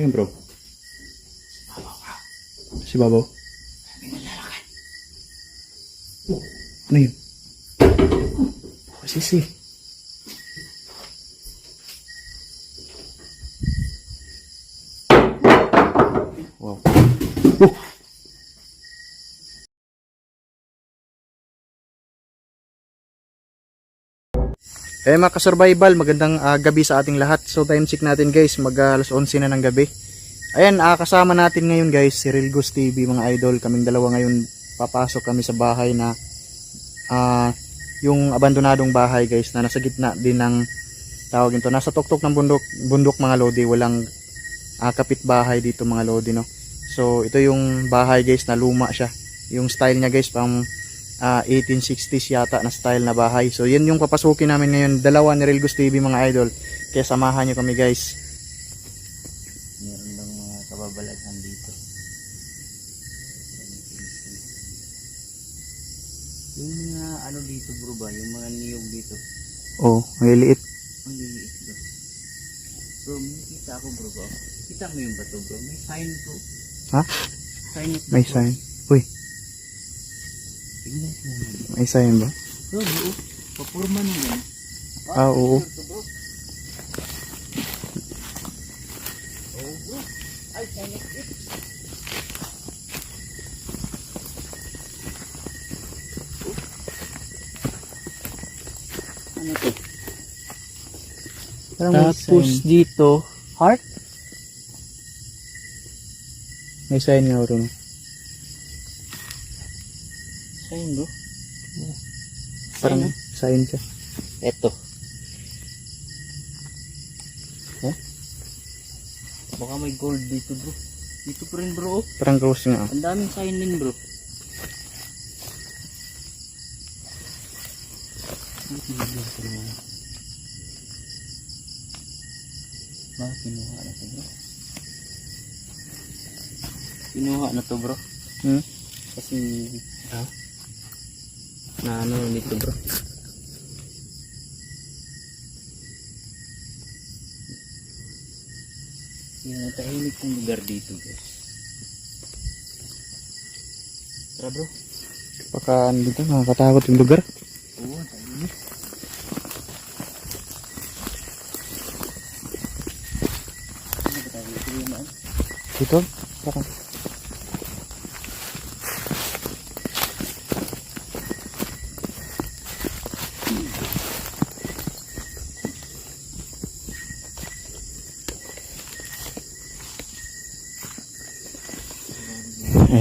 Ayun bro. Si Babaw. Ano yun? Oh, sisi. Wow. Oh! Eh mga ka-survival, magandang ah, gabi sa ating lahat. So time check natin guys, mag ah, alas 11 na ng gabi. Ayan, ah, kasama natin ngayon guys, si Real Ghost TV mga idol. Kaming dalawa ngayon papasok kami sa bahay na ah, yung abandonadong bahay guys na nasa gitna din ng tawag ito. Nasa tuktok ng bundok, bundok mga lodi, walang ah, kapitbahay dito mga lodi no. So ito yung bahay guys na luma siya. Yung style niya guys pang ah, 1860s yata na style na bahay. So yan yung papasukin namin ngayon. Dalawa ni Real TV mga idol. Kaya samahan nyo kami guys. Meron lang mga kababalaghan dito. Yung mga ano dito bro ba? Yung mga niyog dito. Oh, may liit. Ang liliit bro. Bro, may kita ako bro ba? Kita mo yung bato bro? May sign bro. Ha? Sign May sign. Uy, May sign ba? Bro, bro. Papurma na yan. Ah, oo. Ano to? Tapos dito, heart? May sign nga rin. Sign bro. Parang Sign, ka. Eto. Huh? Baka may gold dito bro. Dito pa rin bro. oh. Parang cross nga. ah. Ang daming sign din bro. Bakit kinuha na to bro? Kinuha na to bro. Hmm? Kasi ah, na ano dito bro. Yung tahimik kong lugar dito guys. Tara bro. Baka dito, nakakatakot yung lugar. Oo, tahimik. Dito yun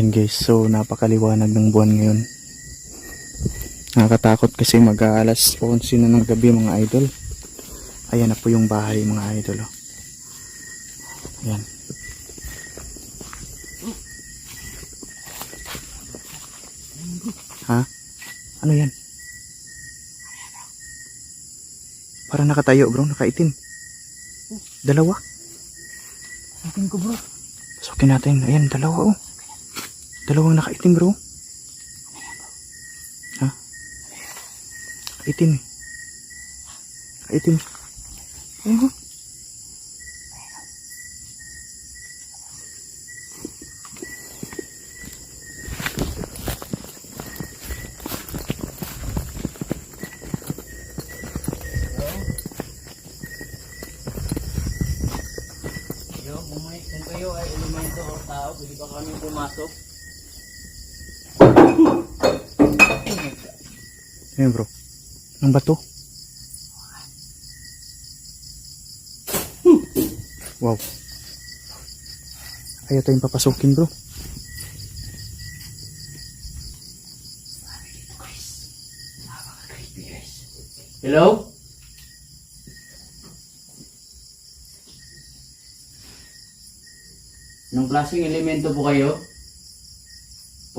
Ayan guys, so napakaliwanag ng buwan ngayon. Nakakatakot kasi mag-aalas 11 na ng gabi mga idol. Ayan na po yung bahay mga idol. Oh. Ayan. Ha? Ano yan? Parang nakatayo bro, nakaitim. Dalawa. Akin ko bro. Pasukin natin. Ayan, dalawa oh. Dalawang nakaitim bro. Ha? Nakaitim eh. Nakaitim. Ayun oh. Yo, kung, may, kung kayo ay elemento o tao, pwede ba kami pumasok? Ayun bro. Ang bato. Wow. Kaya tayong papasukin bro. Hello? Anong klaseng elemento po kayo?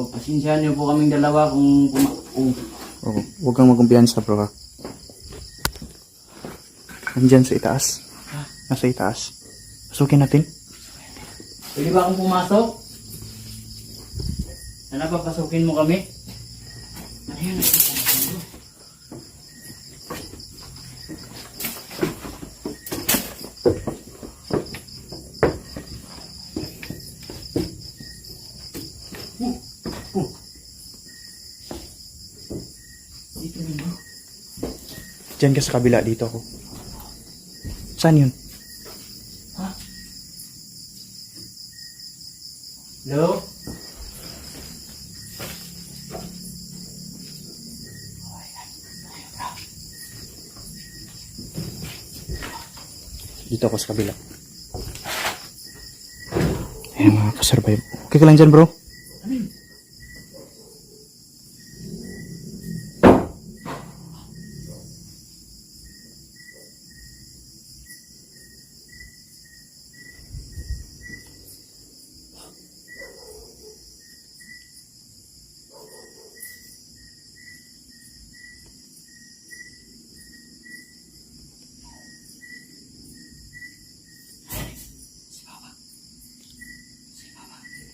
Pagpasensyahan niyo po kaming dalawa kung kuma... Oh, Oh, huwag kang magkumpiyansa bro ha. Nandiyan sa itaas. Nasa itaas. Pasukin natin. Pwede ba akong pumasok? Ano ba pasukin mo kami? Ano Ayun. Oh, ano oh. Diyan ka sa kabila, dito ako. Saan yun? Hello? Dito ako sa kabila. Ayan mga kasurvive. Okay ka lang dyan bro?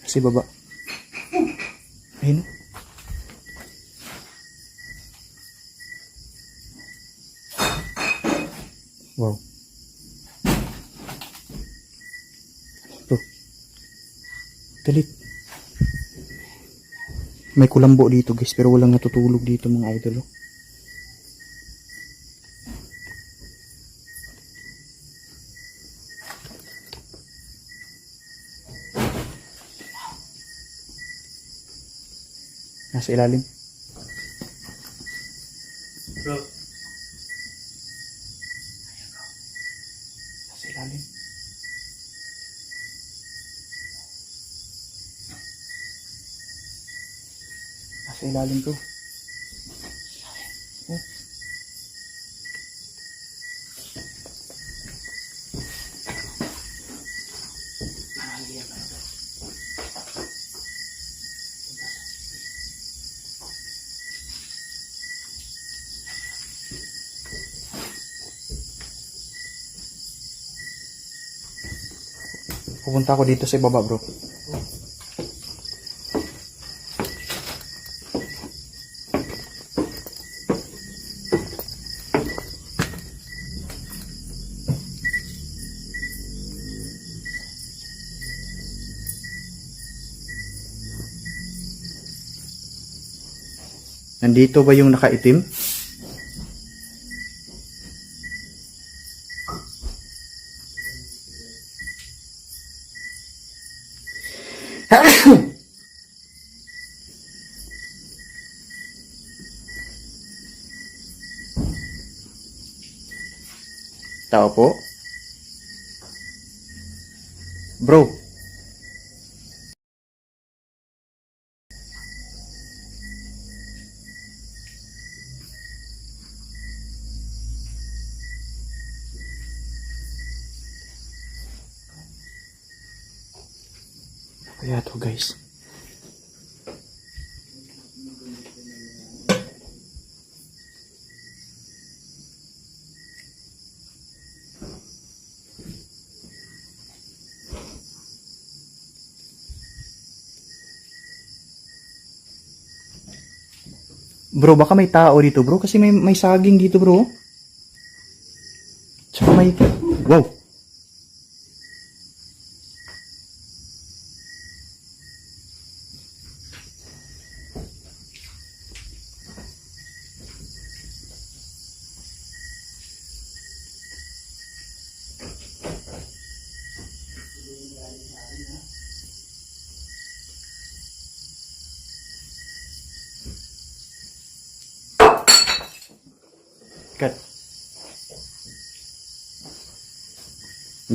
Si baba. Ayun. Wow. Bro. Dalit. May kulambo dito guys pero walang natutulog dito mga idol. oh. Nasa ilalim. Bro. Nasa ilalim. Nasa ilalim ko. Pupunta ako dito sa baba, bro. Nandito ba yung nakaitim? Tao po? Bro. Bro, baka may tao dito, bro. Kasi may, may saging dito, bro. Tsaka may... Wow!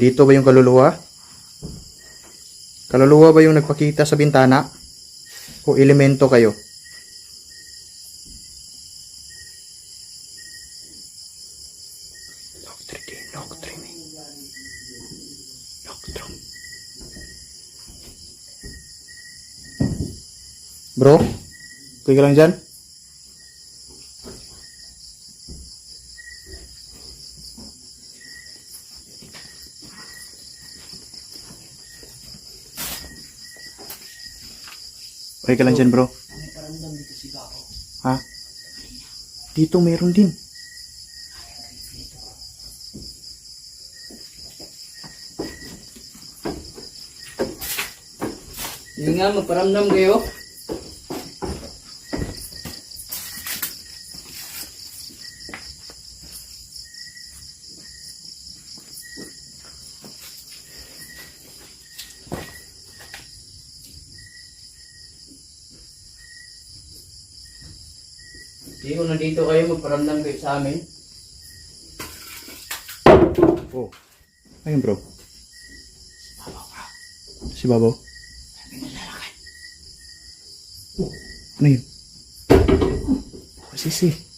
Dito ba yung kaluluwa? Kaluluwa ba yung nagpakita sa bintana? O elemento kayo? Bro, ka lang dyan? Ka lang dyan, bro. Ha? Dito meron din. Hindi nga, magparamdam kayo. Hindi ko nandito kayo, magparamdam kayo sa amin. Oh. Ayun bro. Si Babaw. Oh, ano yun? Oh, sisi.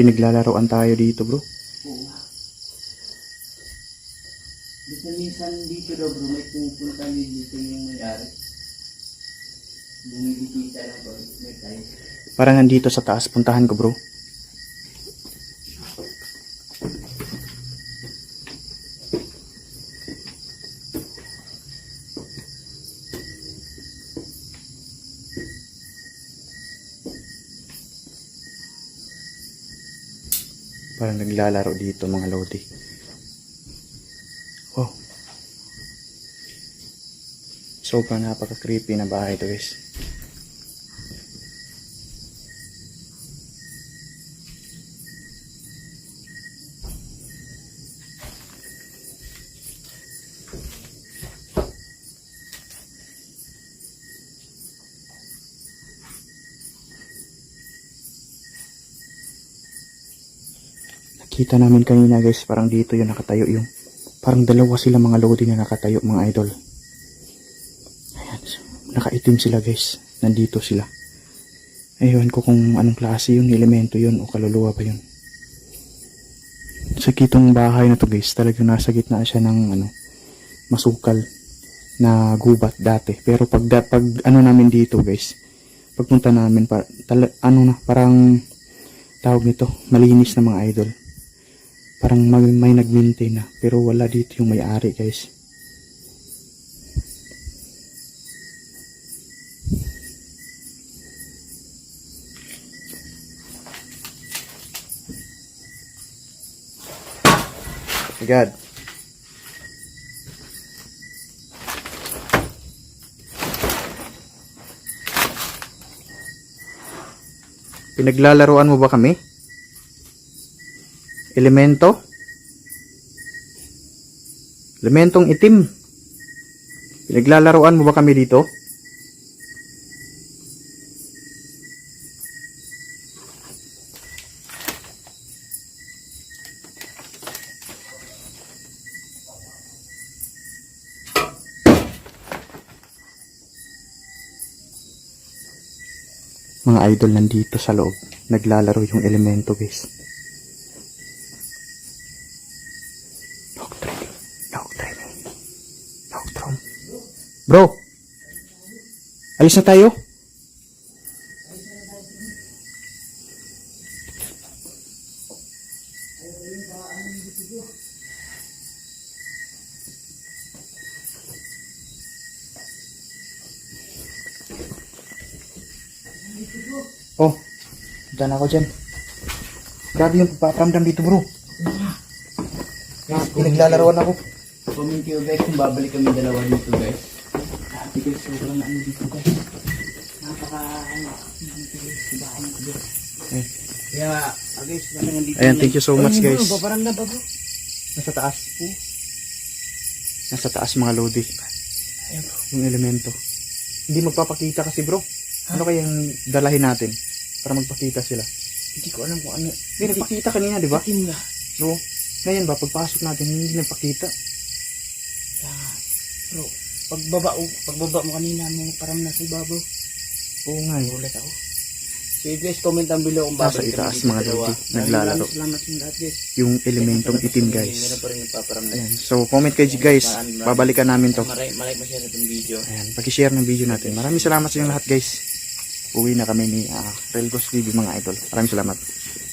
Pinaglalaroan tayo dito, bro. Oo. Minsan dito daw bro, may pupunta dito yung may-ari. Bumibitita lang po, may tayo. Parang nandito sa taas, puntahan ko, bro. Parang naglalaro dito mga lodi. Oh. Sobrang napaka-creepy na bahay to guys. Nakita namin kanina guys, parang dito yung nakatayo yung parang dalawa sila mga lodi na nakatayo mga idol. Ayan, nakaitim sila guys. Nandito sila. Ayun ko kung anong klase yun, elemento yun o kaluluwa ba yun. Sa kitong bahay na to guys, talagang nasa gitna siya ng ano, masukal na gubat dati. Pero pag, pag ano namin dito guys, pagpunta namin, pa, tala, ano na, parang tawag nito, malinis na mga idol. Parang may, may nag-maintain na. Pero wala dito yung may-ari guys. God. Pinaglalaroan mo ba kami? Elemento? Elementong itim. Pinaglalaroan mo ba kami dito? Mga idol nandito sa loob. Naglalaro yung elemento guys. Bro! Alis na tayo? Oh, dyan ako dyan. Grabe yung paparamdam dito bro. Pinaglalaroan ako. Comment kayo guys kung babalik kami dalawa dito guys. Guys, sobrang ano dito guys. Napaka ano, guys, sa bahay nito guys. Eh. Kaya, ah, guys, kami nandito. Ayan, na- thank you so much, guys. Bro, paparamdam pa bro. Nasa taas. Nasa taas mga lodi. Ayun bro. Yung elemento. Hindi magpapakita kasi bro. Ano kayang dalahin natin para magpakita sila? Hindi ko alam kung ano. Hindi nagpakita kanina, di ba? Itim na. Bro, ngayon ba, pagpasok natin, hindi nagpakita. Kaya, bro, pagbaba, oh, pagbaba mo kanina mo param na sa ibabaw. Oo nga, eh. Ulat ako. So guys, comment down below kung Nasa babalik itaas, mga lodi, naglalaro. maraming Salamat sa lahat guys. Yung elementong itim guys. Meron pa rin nagpaparamdam. Ayan, so comment kayo guys. Babalikan namin to. Malike, malike mo itong video. Ayan, pag-share ng video natin. Maraming salamat sa inyo lahat guys. Uwi na kami ni uh, Relgos TV mga idol. Maraming salamat.